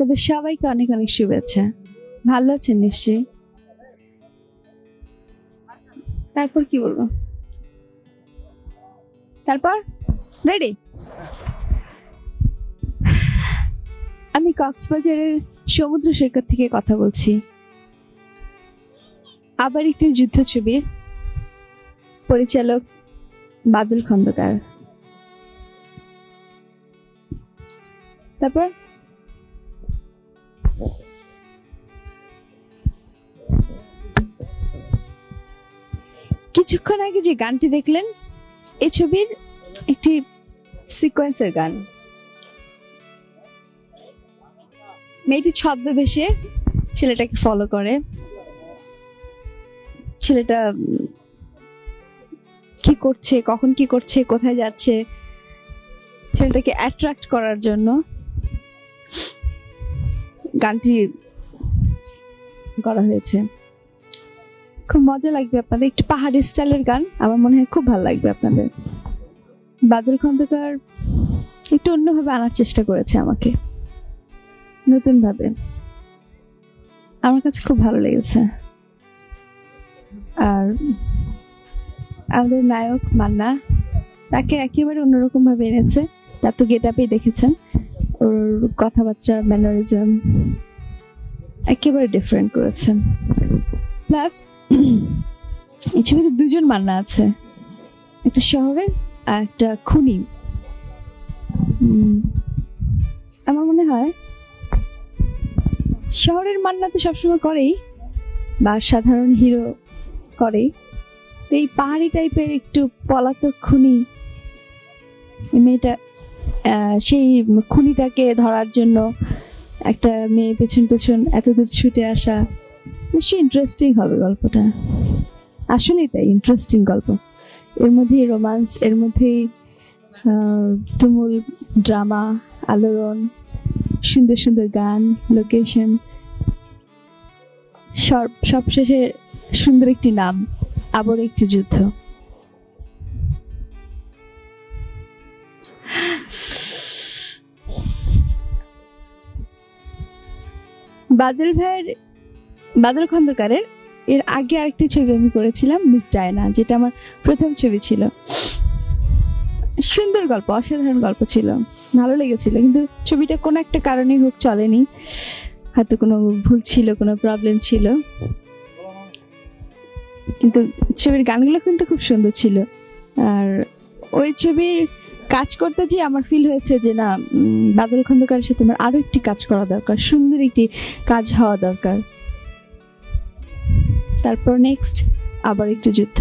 আপনাদের সবাইকে অনেক অনেক শুভেচ্ছা। ভালো আছেন নিশ্চয়ই? তারপর কি বলব? তারপর? রেডি আমি কক্সবাজারের সমুদ্র সৈকত থেকে কথা বলছি। আবার একটি যুদ্ধ ছবির পরিচালক বাদল খন্দকার। তারপর? কিছুক্ষণ আগে যে গানটি দেখলেন এই ছবির একটি সিকোয়েন্সের গান। মেয়েটি ছদ্মবেশে ছেলেটাকে ফলো করে। ছেলেটা কি করছে, কখন কি করছে, কোথায় যাচ্ছে, ছেলেটাকে অ্যাট্রাক্ট করার জন্য গানটি করা হয়েছে। খুব মজা লাগবে আপনাদের। একটু পাহাড়ি স্টাইলের গান, আমার মনে হয় খুব ভালো লাগবে আপনাদের। বাদল খন্দকার একটু অন্যভাবে আনার চেষ্টা করেছে আমাকে। নতুন ভাবে আমার কাছে খুব ভালো লেগেছে। আর আমাদের নায়ক মান্না, তাকে একেবারে অন্যরকম ভাবে এনেছে। তার তো গেট আপেই দেখেছেন। ওর কথাবার্তা ম্যানারিজম একেবারে ডিফারেন্ট করেছেন। প্লাস এই ছবিতে দুজন মান্না আছে। একটা শহরের আর একটা খুনি। আমার মনে হয় শহরের মান্না তো সবসময় করেই, বা সাধারণ হিরো করেই। তো এই পাহাড়ি টাইপের একটু পলাতক খুনি মেয়েটা সেই খুনিটাকে ধরার জন্য একটা মেয়ে পেছন পেছন এত দূর ছুটে আসা নিশ্চয়ই ইন্টারেস্টিং হবে গল্পটা। আসলেই তাই ইন্টারেস্টিং গল্প। এর মধ্যেই রোমান্স এর মধ্যেই তুমুল ড্রামা আলোড়ন, সুন্দর সুন্দর গান লোকেশন সব সবশেষে সুন্দর একটি নাম, আবার একটি যুদ্ধ। বাদল ভাইয়ের বাদল খন্দকারের এর আগে আরেকটি ছবি আমি করেছিলাম, মিস ডায়না, যেটা আমার প্রথম ছবি ছিল। সুন্দর গল্প, অসাধারণ গল্প ছিল। ভালো লেগেছিল, কিন্তু ছবিটা কোনো একটা কারণে হোক চলেনি। হয়তো কোনো ভুল ছিল, কোনো প্রবলেম ছিল। কিন্তু ছবির গানগুলো কিন্তু খুব সুন্দর ছিল। আর ওই ছবির কাজ করতে যে আমার ফিল হয়েছে যে, না বাদল খন্দকারের সাথে আমার আরও একটি কাজ করা দরকার, সুন্দর একটি কাজ হওয়া দরকার। তারপর নেক্সট আবার একটু যুদ্ধ।